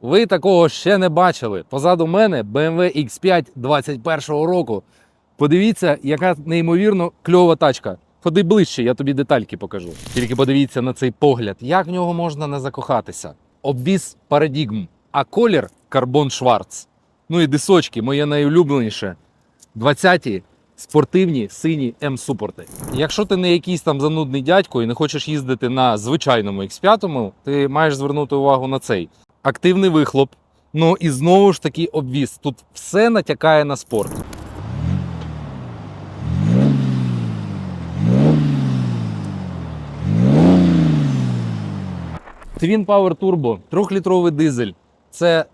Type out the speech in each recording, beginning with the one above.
Ви такого ще не бачили. Позаду мене BMW X5 21-го року. Подивіться, яка неймовірно кльова тачка. Ходи ближче, я тобі детальки покажу. Тільки подивіться на цей погляд, як в нього можна не закохатися. Обвіз парадігм, а колір карбон шварц. Ну і дисочки, моє найулюбленіше. 20-ті спортивні сині М-супорти. Якщо ти не якийсь там занудний дядько і не хочеш їздити на звичайному X5, ти маєш звернути увагу на цей активний вихлоп. Ну і знову ж таки обвіз. Тут все натякає на спорт. Twin Power Turbo, 3-літровий дизель. Це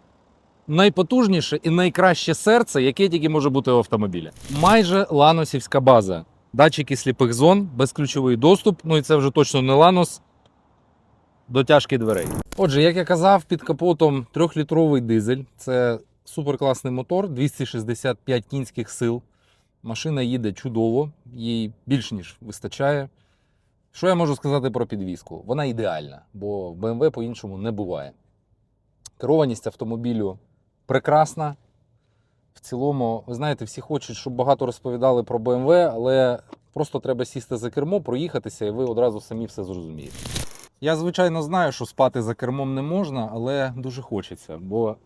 найпотужніше і найкраще серце, яке тільки може бути в автомобілі. Майже ланосівська база. Датчики сліпих зон, безключовий доступ. Ну і це вже точно не ланос. Дотяжки дверей. Отже, як я казав, під капотом 3-літровий дизель. Це суперкласний мотор, 265 кінських сил. Машина їде чудово, їй більш ніж вистачає. Що я можу сказати про підвізку? Вона ідеальна, бо в BMW по-іншому не буває. Керованість автомобілю прекрасна. В цілому, ви знаєте, всі хочуть, щоб багато розповідали про BMW, але просто треба сісти за кермо, проїхатися, і ви одразу самі все зрозумієте. Я, звичайно, знаю, що спати за кермом не можна, але дуже хочеться, бо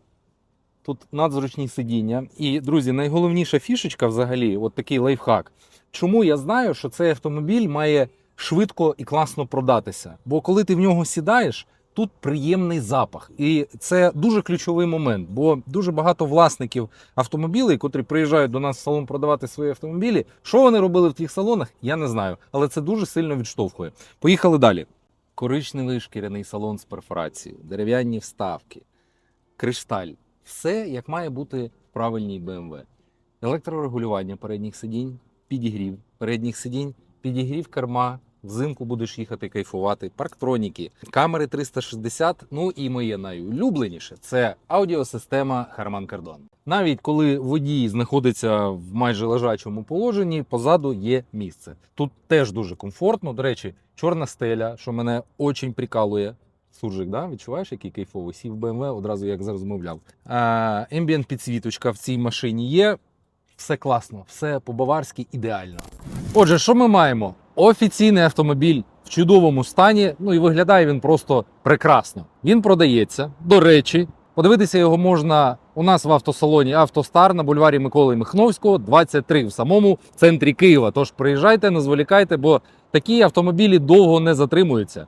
тут надзручні сидіння. І, друзі, найголовніша фішечка взагалі, от такий лайфхак. Чому я знаю, що цей автомобіль має швидко і класно продатися? Бо коли ти в нього сідаєш, тут приємний запах. І це дуже ключовий момент, бо дуже багато власників автомобілів, котрі приїжджають до нас в салон продавати свої автомобілі. Що вони робили в тих салонах, я не знаю, але це дуже сильно відштовхує. Поїхали далі. Коричневий шкіряний салон з перфорацією, дерев'яні вставки, кришталь. Все як має бути в правильній BMW. Електрорегулювання передніх сидінь, підігрів передніх сидінь, підігрів керма. Взимку будеш їхати кайфувати, парктроніки, камери 360. Ну і моє найулюбленіше це аудіосистема Harman Kardon. Навіть коли водій знаходиться в майже лежачому положенні, позаду є місце. Тут теж дуже комфортно. До речі, чорна стеля, що мене очень прикалує. Суржик, да? відчуваєш, який кайфовий? Сів BMW, одразу як розмовляв. Ембієнт підсвіточка в цій машині є. Все класно, все по-баварськи ідеально. Отже, що ми маємо? Офіційний автомобіль в чудовому стані. Ну і виглядає він просто прекрасно. Він продається. До речі, подивитися його можна у нас в автосалоні Автостар на бульварі Миколи Михновського, 23 в самому центрі Києва. Тож приїжджайте, не зволікайте, бо такі автомобілі довго не затримуються.